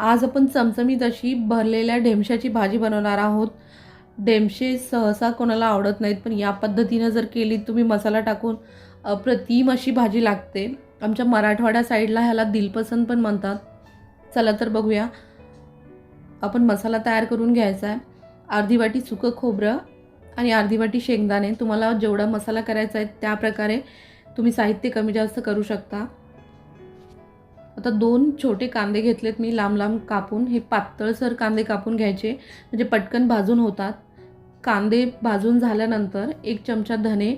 आज आपण चमचमीत अशी भरलेल्या ढेमशाची भाजी बनवणार आहोत. ढेमशे सहसा कोणाला आवडत नाहीत पण या पद्धतीनं जर केली तुम्ही मसाला टाकून अप्रतिम अशी भाजी लागते. आमच्या मराठवाड्या साईडला ह्याला दिलपसंत पण म्हणतात. चला तर बघूया. आपण मसाला तयार करून घ्यायचा आहे. अर्धी वाटी सुकं खोबरं आणि अर्धी वाटी शेंगदाणे. तुम्हाला जेवढा मसाला करायचा आहे त्याप्रकारे तुम्ही साहित्य कमी जास्त करू शकता. आता दोन छोटे कांदे घेतलेत मी लांब लांब कापून. हे पातळसर कांदे कापून घ्यायचे. म्हणजे पटकन भाजून होतात. कांदे भाजून झाल्यानंतर एक चमचा धने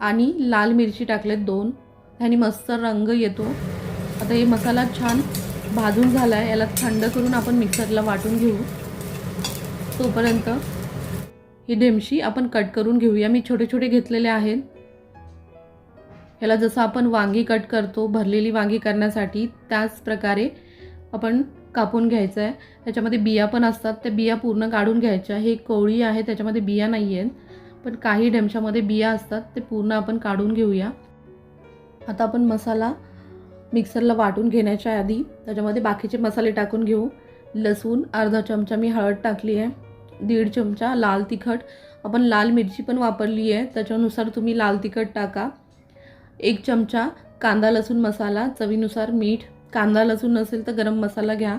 आणि लाल मिरची टाकलेत दोन. ह्यानी मस्त रंग येतो. आता हे मसाला छान भाजून झाला आहे याला थंड करून आपण मिक्सरला वाटून घेऊ. तोपर्यंत ही ढेमशी आपण कट करून घेऊया. मी छोटे छोटे घेतलेले आहेत. ह्याला जसं आपण वांगी कट करतो भरलेली वांगी करण्यासाठी त्याच प्रकारे आपण कापून घ्यायचं आहे त्याच्यामध्ये बिया पण असतात त्या बिया पूर्ण काढून घ्यायच्या. हे कोळी आहे त्याच्यामध्ये बिया नाही आहेत पण काही ढेमशामध्ये बिया असतात ते पूर्ण आपण काढून घेऊया. आता आपण मसाला मिक्सरला वाटून घेण्याच्या आधी त्याच्यामध्ये बाकीचे मसाले टाकून घेऊ. लसूण अर्धा चमचा मी हळद टाकली आहे. दीड चमचा लाल तिखट. आपण लाल मिरची पण वापरली आहे त्याच्यानुसार तुम्ही लाल तिखट टाका. एक चमचा कांदा लसूण मसाला चवीनुसार मीठ. कांदा लसूण नसेल तर गरम मसाला घ्या.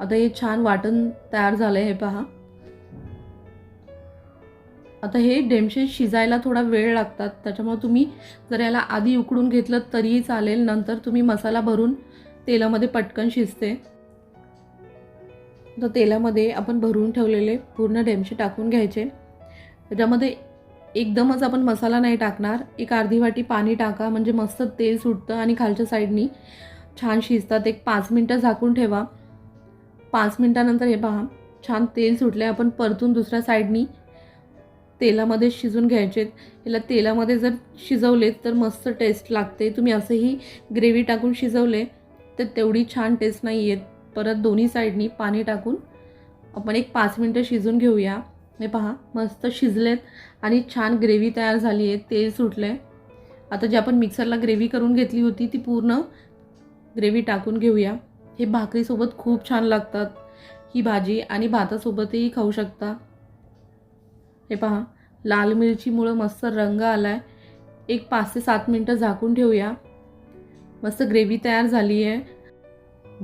आता हे छान वाटण तयार झालं आहे हे पहा. आता हे डेमशे शिजायला थोडा वेळ लागतात. त्याच्यामुळे तुम्ही जर याला आधी उकडून घेतलं तरीही चालेल. नंतर तुम्ही मसाला भरून तेलामध्ये पटकन शिजते. तर तेलामध्ये आपण भरून ठेवलेले पूर्ण डेमशे टाकून घ्यायचे. त्याच्यामध्ये एकदमच आपण मसाला नाही टाकणार. एक अर्धी वाटी पाणी टाका म्हणजे मस्त तेल सुटतं आणि खालच्या साईडनी छान शिजतात. एक पाच मिनटं झाकून ठेवा. पाच मिनटानंतर हे पहा छान तेल सुटले आपण परतून दुसऱ्या साईडनी तेलामध्ये शिजून घ्यायचे. याला तेलामध्ये जर शिजवले तर मस्त टेस्ट लागते. तुम्ही असंही ग्रेव्ही टाकून शिजवले तर तेवढी छान टेस्ट नाही येत परत दोन्ही साईडनी पाणी टाकून आपण एक पाच मिनटं शिजून घेऊया. हे पहा मस्त शिजलेत आणि छान ग्रेव्ही तयार झाली आहे तेल सुटलं आहे आता जे आपण मिक्सरला ग्रेव्ही करून घेतली होती ती पूर्ण ग्रेव्ही टाकून घेऊया. हे भाकरीसोबत खूप छान लागतात ही भाजी आणि भातासोबतही खाऊ शकता. हे पहा लाल मिरचीमुळं मस्त रंग आला आहे एक पाच ते सात मिनटं झाकून ठेवूया. मस्त ग्रेव्ही तयार झाली आहे.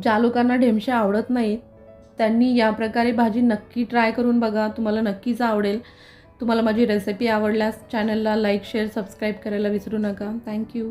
ज्या लोकांना ढेमशा आवडत नाहीत त्यांनी या प्रकारे भाजी नक्की ट्राय करून बघा. तुम्हाला नक्कीच आवडेल. तुम्हाला माझी रेसिपी आवडल्यास चॅनलला लाईक शेअर सबस्क्राईब करायला विसरू नका. थँक्यू